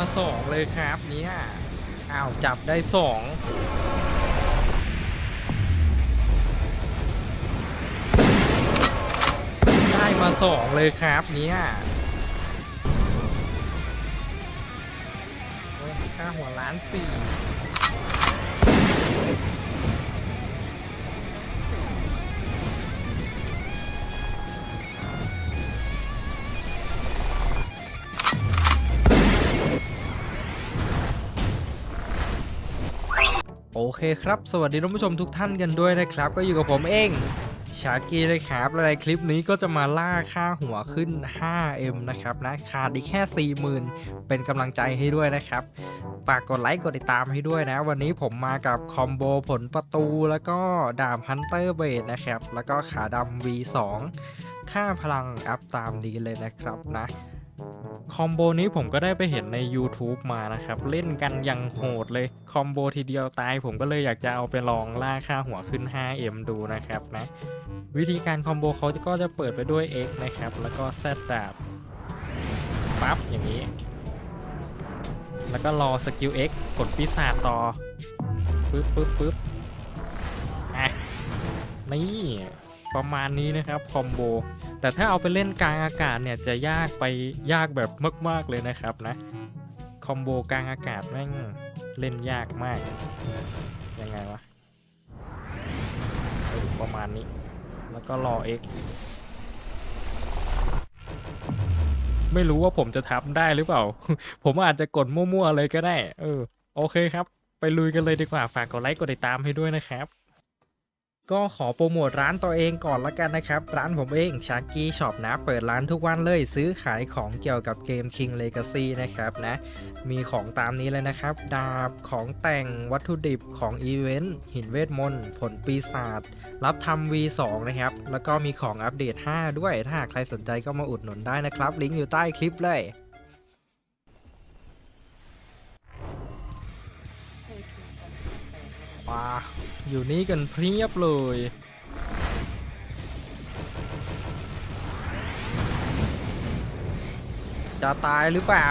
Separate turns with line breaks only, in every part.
มาสองเลยครับเนี่ยอ้าวจับได้สองได้มาสองเลยครับเนี่ยโอ้ยค่าหัวล้านสี่ โอเคครับ สวัสดีท่านผู้ชมทุกท่านกันด้วยนะครับ ก็อยู่กับผมเองชากีเลยครับในคลิปนี้ก็จะมาล่าค่าหัวขึ้น 5M นะครับนะขาดอีกแค่ 40,000 เป็นกำลังใจให้ด้วยนะครับฝากกดไลค์กดติดตามให้ด้วยนะ วันนี้ผมมากับคอมโบผลประตูแล้วก็ดาบฮันเตอร์เบดนะครับ แล้วก็ขาดำ V2 ค่าพลังอัพตามนี้เลยนะครับนะ คอมโบนี้ผมก็ได้ไปเห็นใน YouTube มานะครับ เล่นกันย่างโหดเลย คอมโบทีเดียวตายผมก็เลยอยากจะเอาไปลองล่าค่าหัวขึ้น 5M ดูนะครับนะ วิธีการคอมโบเขาก็จะเปิดไปด้วย X นะครับ แล้วก็ Z ดาบปั๊บ อย่างนี้ แล้วก็รอสกิล X กดปีศาจต่อปึ๊บปึ๊บปึ๊บอะนี่ ประมาณนี้นะครับ คอมโบ แต่ถ้าเอาไปเล่นกลางอากาศเนี่ยจะยากไปยากแบบมากๆเลยนะครับนะ คอมโบกลางอากาศแม่งเล่นยากมาก ยังไงวะ ประมาณนี้ แล้วก็รอ X ไม่รู้ว่าผมจะทำได้หรือเปล่า ผมอาจจะกดมั่วๆเลยก็ได้ เออ โอเคครับ ไปลุยกันเลยดีกว่า ฝากกดไลค์ กดติดตามให้ด้วยนะครับ ก็ขอโปรโมทร้านตัวเองก่อนละกันนะครับ ร้านผมเองชากี้ช็อปนะ เปิดร้านทุกวันเลยซื้อขายของเกี่ยวกับเกม King Legacy นะครับนะ มีของตามนี้เลยนะครับ ดาบของแต่งวัตถุดิบของอีเวนต์หินเวทมนต์ผลปีศาจรับทำ V2 นะครับ แล้วก็มีของอัปเดต 5 ด้วย ถ้าใครสนใจก็มาอุดหนุนได้นะครับ ลิงก์อยู่ใต้คลิปเลยว้า อยู่นี่กันเพียบเลยจะตายหรือเปล่า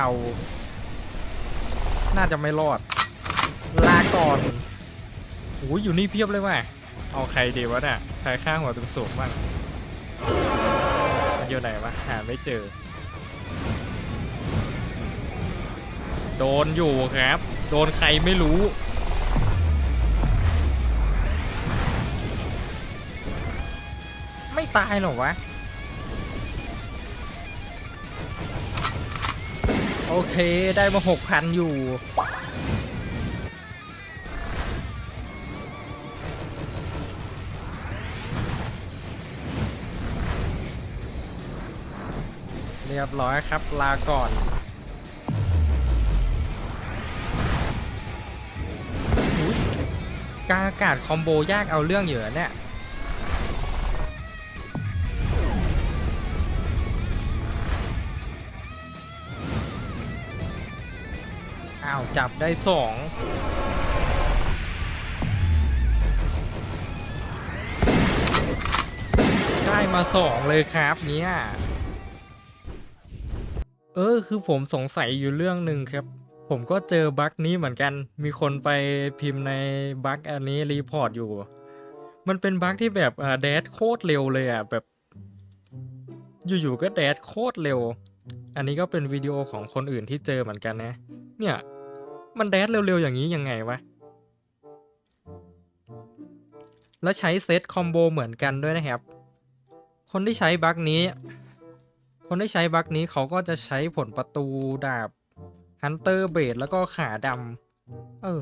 น่าจะไม่รอด ลาก่อนโอ้ยอยู่นี่เพียบเลยว่ะ เอาใครดีวะเนี่ย ใครข้างหัวสูงบ้างอยู่ไหนวะ หาไม่เจอ โดนอยู่ครับ โดนใครไม่รู้ ตายหรอวะ โอเคได้มาหกพันอยู่เรียบร้อยครับลาก่อน กางอากาศคอมโบยากเอาเรื่องอยู่นะเนี่ย อ้าวจับได้สองได้มาสองเลยครับเนี่ยเออคือผมสงสัยอยู่เรื่องหนึ่งครับ ผมก็เจอบั๊กนี้เหมือนกัน มีคนไปพิมพ์ในบั๊กอันนี้รีพอร์ตอยู่ มันเป็นบั๊กที่แบบอ่าแดดโคตรเร็วเลยอะแบบ อยู่ๆก็แดดโคตรเร็ว อันนี้ก็เป็นวิดีโอของคนอื่นที่เจอเหมือนกันนะ เนี่ย มันแดดเร็วๆอย่างนี้ยังไงวะ แล้วใช้เซตคอมโบเหมือนกันด้วยนะครับ คนที่ใช้บั๊กนี้ คนที่ใช้บั๊กนี้เขาก็จะใช้ผลประตูดาบฮันเตอร์เบดแล้วก็ขาดำ เออ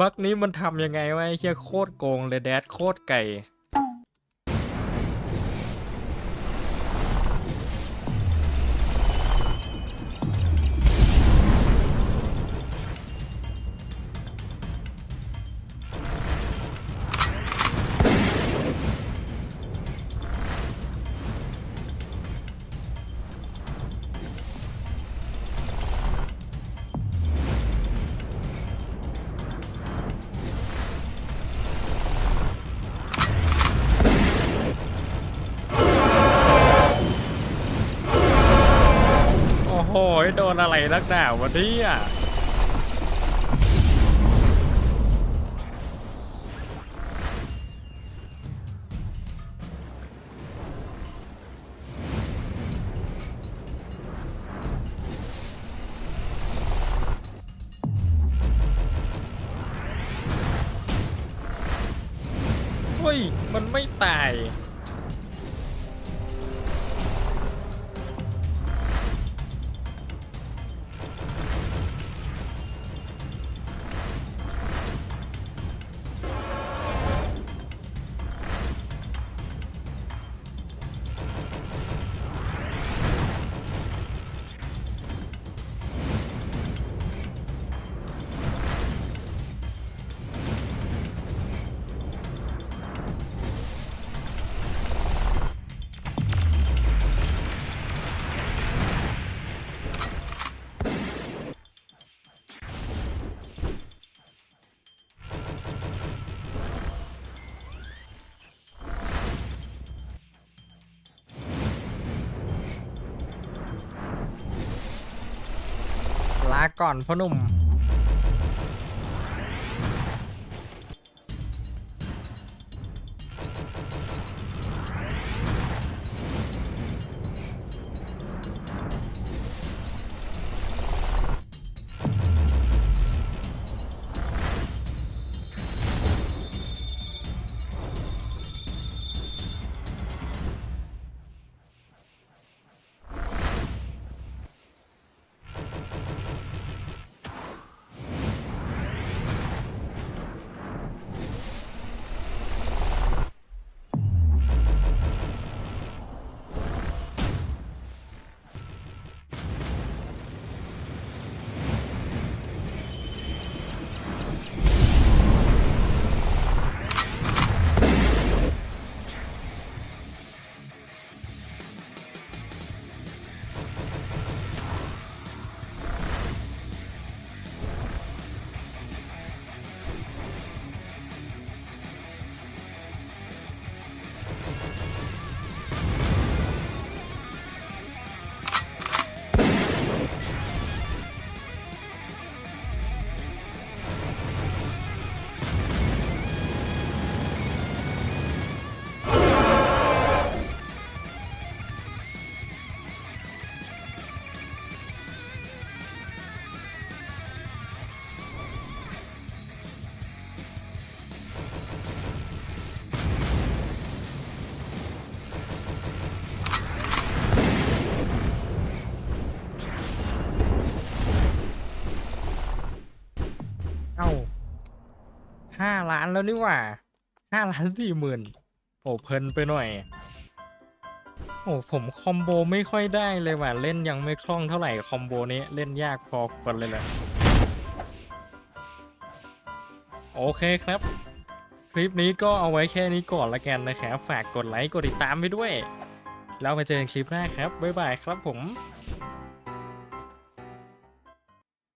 บั๊กนี้มันทำยังไงวะเหี้ยโคตรโกงเลยแดดโคตรไก่
โดนอะไรนักหนาวะเนี่ยเฮ้ย มันไม่ตาย
ก่อนพ่อหนุ่ม ห้าล้านแล้วนี่ว่าห้าล้านสี่หมื่นโอ้เพลินไปหน่อย โอ้ผมคอมโบไม่ค่อยได้เลยว่ะเล่นยังไม่คล่องเท่าไหร่คอมโบนี้เล่นยากพอกันเลยแหละโอเคครับ คลิปนี้ก็เอาไว้แค่นี้ก่อนละกันนะครับฝากกดไลค์กดติดตามไปด้วย แล้วไปเจอกันคลิปหน้าครับบ๊ายบายครับผม